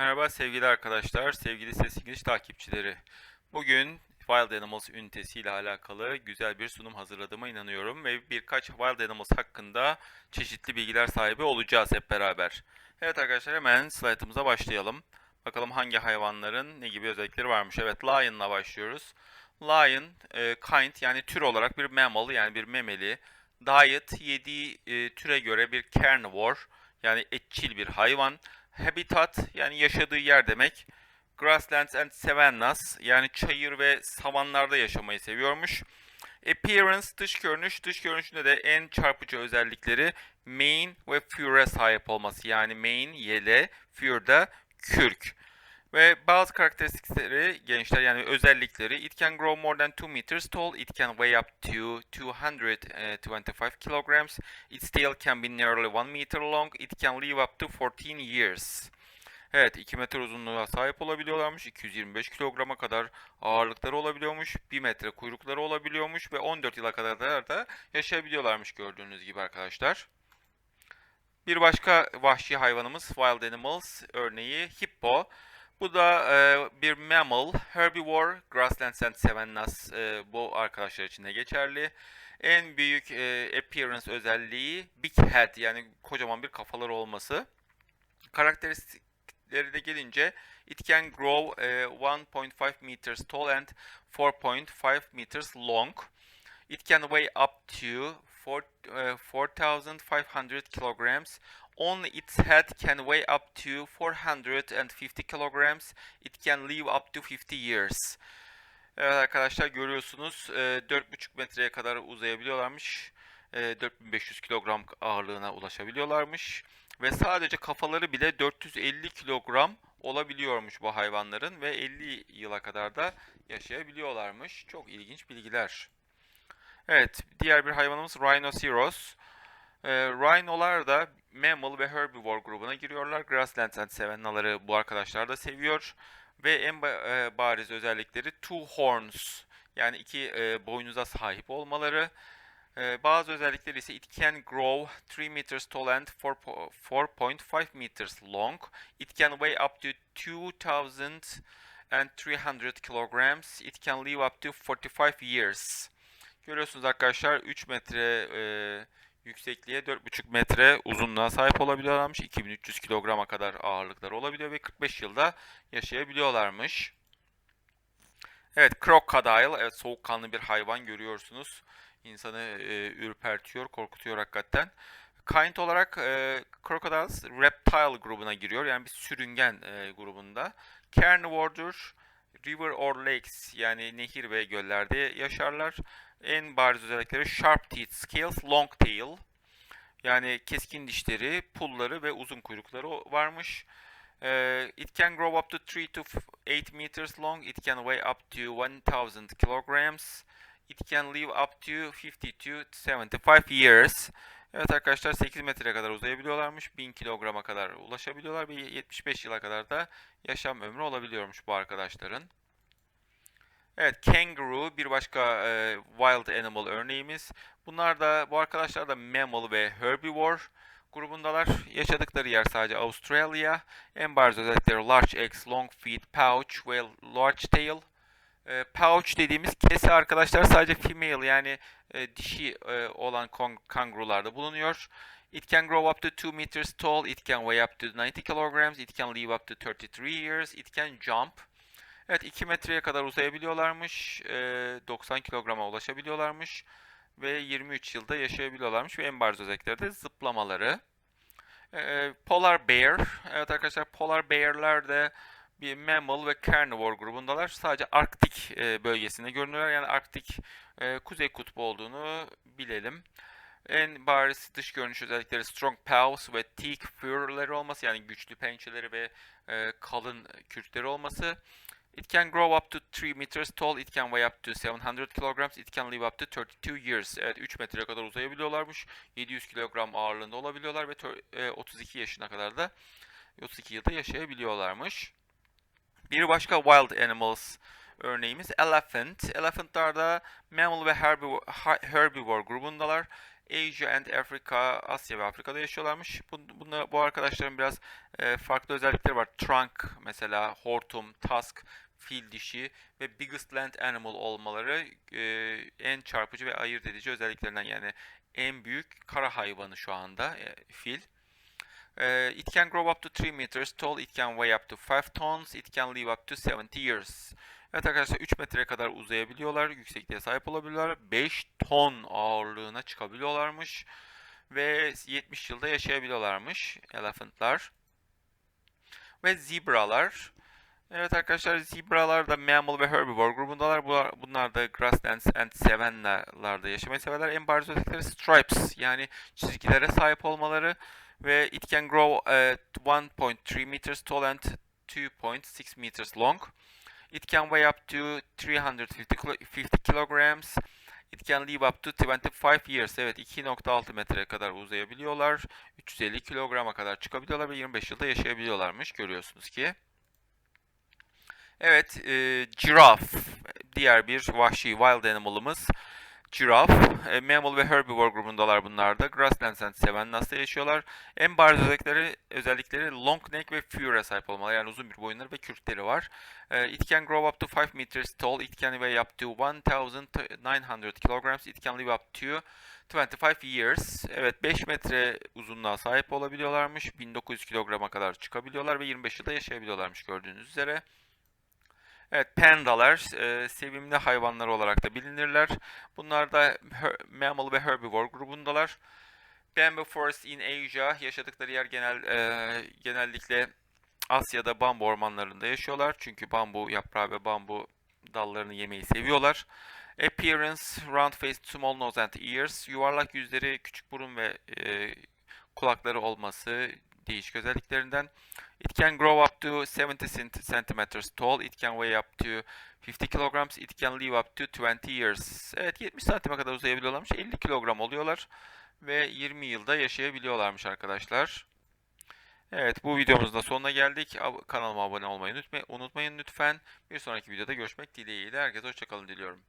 Merhaba sevgili arkadaşlar, sevgili Ses İngiliz takipçileri. Bugün Wild Animals ünitesiyle alakalı güzel bir sunum hazırladığıma inanıyorum ve birkaç Wild Animals hakkında çeşitli bilgiler sahibi olacağız hep beraber. Evet arkadaşlar hemen slaytımıza başlayalım. Bakalım hangi hayvanların ne gibi özellikleri varmış. Evet Lion'la başlıyoruz. Lion, e, kind yani tür olarak bir mammal yani bir memeli. Diet, yediği e, türe göre bir carnivore yani etçil bir hayvan. Habitat yani yaşadığı yer demek. Grasslands and savannas yani çayır ve savanlarda yaşamayı seviyormuş. Appearance dış görünüş. Dış görünüşünde de en çarpıcı özellikleri mane ve fure'e sahip olması. Yani mane yele, fure da kürk. Ve bazı karakteristikleri gençler yani özellikleri it can grow more than 2 meters tall, it can weigh up to 225 kilograms, its tail can be nearly 1 meter long, it can live up to 14 years. Evet 2 metre uzunluğa sahip olabiliyorlarmış, 225 kilograma kadar ağırlıkları olabiliyormuş, 1 metre kuyrukları olabiliyormuş ve 14 yıla kadar da yaşayabiliyorlarmış gördüğünüz gibi arkadaşlar. Bir başka vahşi hayvanımız Wild Animals örneği hippo. Bu da e, bir mammal, herbivore, grasslands and savannas e, bu arkadaşlar için de geçerli. En büyük e, appearance özelliği big head yani kocaman bir kafaları olması. Karakteristikleri de gelince it can grow e, 1.5 meters tall and 4.5 meters long. It can weigh up to 4, uh, 4,500 kilograms. Only its head can weigh up to 450 kilograms. It can live up to 50 years. Evet arkadaşlar görüyorsunuz e, 4,5 metreye kadar uzayabiliyorlarmış. E, 4500 kilogram ağırlığına ulaşabiliyorlarmış. Ve sadece kafaları bile 450 kilogram olabiliyormuş bu hayvanların ve 50 yıla kadar da yaşayabiliyorlarmış. Çok ilginç bilgiler. Evet, diğer bir hayvanımız Rhinoceros. Ee, rhinolar da mammal ve herbivore grubuna giriyorlar. Grasslands and savannaları bu arkadaşlar da seviyor. Ve en e, bariz özellikleri two horns yani iki e, boynuza sahip olmaları. E, bazı özellikleri ise it can grow 3 meters tall and 4 4.5 meters long. It can weigh up to 2000 and 300 kilograms. It can live up to 45 years. Görüyorsunuz arkadaşlar 3 metre e, yüksekliğe 4,5 metre uzunluğa sahip olabiliyorlarmış. 2300 kilograma kadar ağırlıkları olabiliyor ve 45 yılda yaşayabiliyorlarmış. Evet crocodile evet soğukkanlı bir hayvan görüyorsunuz. İnsanı e, ürpertiyor, korkutuyor hakikaten. Kind olarak e, crocodiles reptile grubuna giriyor. Yani bir sürüngen e, grubunda. Carnivore'dur. River or lakes yani nehir ve göllerde yaşarlar. En bariz özellikleri sharp teeth scales, long tail. Yani keskin dişleri, pulları ve uzun kuyrukları varmış. Ee, it can grow up to 3 to 8 meters long. It can weigh up to 1000 kilograms. It can live up to 50 to 75 years. Evet arkadaşlar 8 metreye kadar uzayabiliyorlarmış. 1000 kilograma kadar ulaşabiliyorlar ve 75 yıla kadar da yaşam ömrü olabiliyormuş bu arkadaşların. Evet, kangaroo bir başka e, wild animal örneğimiz. Bunlar da bu arkadaşlar da mammal ve herbivore grubundalar. Yaşadıkları yer sadece Avustralya. En bariz özellikleri large eggs, long feet, pouch ve large tail. E, pouch dediğimiz kese arkadaşlar sadece female yani e, dişi e, olan kangurularda bulunuyor. It can grow up to 2 meters tall. It can weigh up to 90 kilograms. It can live up to 33 years. It can jump. Evet 2 metreye kadar uzayabiliyorlarmış. e, 90 kilograma ulaşabiliyorlarmış. Ve 23 yılda yaşayabiliyorlarmış. Ve en bariz özellikleri de zıplamaları. E, Polar Bear. Evet arkadaşlar Polar Bear'ler de bir mammal ve carnivore grubundalar. Sadece Arktik e, bölgesinde görünüyorlar. Yani Arktik e, kuzey kutbu olduğunu bilelim. En bariz dış görünüş özellikleri strong paws ve thick fur'leri olması yani güçlü pençeleri ve e, kalın kürkleri olması. It can grow up to 3 meters tall. It can weigh up to 700 kilograms. It can live up to 32 years. Evet 3 metreye kadar uzayabiliyorlarmış. 700 kilogram ağırlığında olabiliyorlar ve tö- e, 32 yaşına kadar da 32 yılda yaşayabiliyorlarmış. Bir başka wild animals örneğimiz elephant. Elephantlar da mammal ve herbivore, grubundalar. Asia and Africa, Asya ve Afrika'da yaşıyorlarmış. Bu, bunda, bu arkadaşların biraz e, farklı özellikleri var. Trunk mesela, hortum, tusk, fil dişi ve biggest land animal olmaları e, en çarpıcı ve ayırt edici özelliklerinden yani en büyük kara hayvanı şu anda e, fil. E, it can grow up to 3 meters tall, it can weigh up to 5 tons, it can live up to 70 years. Evet arkadaşlar 3 metreye kadar uzayabiliyorlar, yüksekliğe sahip olabiliyorlar. 5 ton ağırlığına çıkabiliyorlarmış ve 70 yılda yaşayabiliyorlarmış elephantlar. Ve zebralar. Evet arkadaşlar zebralar da mammal ve herbivore grubundalar. Bunlar, da grasslands and savannah'larda yaşamayı severler. En bariz özellikleri stripes yani çizgilere sahip olmaları ve it can grow at 1.3 meters tall and 2.6 meters long. It can weigh up to 350 kilo- 50 kilograms. It can live up to 25 years. Evet 2.6 metreye kadar uzayabiliyorlar. 350 kilograma kadar çıkabiliyorlar ve 25 yılda yaşayabiliyorlarmış görüyorsunuz ki. Evet, e, giraf diğer bir vahşi wild animal'ımız. Giraf, e, mammal ve herbivore grubundalar bunlar da. Grasslands and savannah'ta yaşıyorlar. En bariz özellikleri, özellikleri long neck ve fur'e sahip olmaları. Yani uzun bir boyunları ve kürkleri var. E, it can grow up to 5 meters tall. It can weigh up to 1900 kilograms. It can live up to 25 years. Evet 5 metre uzunluğa sahip olabiliyorlarmış. 1900 kilograma kadar çıkabiliyorlar ve 25 yılda yaşayabiliyorlarmış gördüğünüz üzere. Evet, pandalar e, sevimli hayvanlar olarak da bilinirler. Bunlar da her- mammal ve herbivore grubundalar. Bamboo forest in Asia yaşadıkları yer genel e, genellikle Asya'da bambu ormanlarında yaşıyorlar. Çünkü bambu yaprağı ve bambu dallarını yemeyi seviyorlar. Appearance, round face, small nose and ears. Yuvarlak yüzleri, küçük burun ve e, kulakları olması değişik özelliklerinden. It can grow up to 70 cent- centimeters tall. It can weigh up to 50 kilograms. It can live up to 20 years. Evet 70 santime kadar uzayabiliyorlarmış. 50 kilogram oluyorlar ve 20 yılda yaşayabiliyorlarmış arkadaşlar. Evet bu videomuzun da sonuna geldik. Kanalıma abone olmayı unutma- unutmayın lütfen. Bir sonraki videoda görüşmek dileğiyle. Herkese hoşçakalın diliyorum.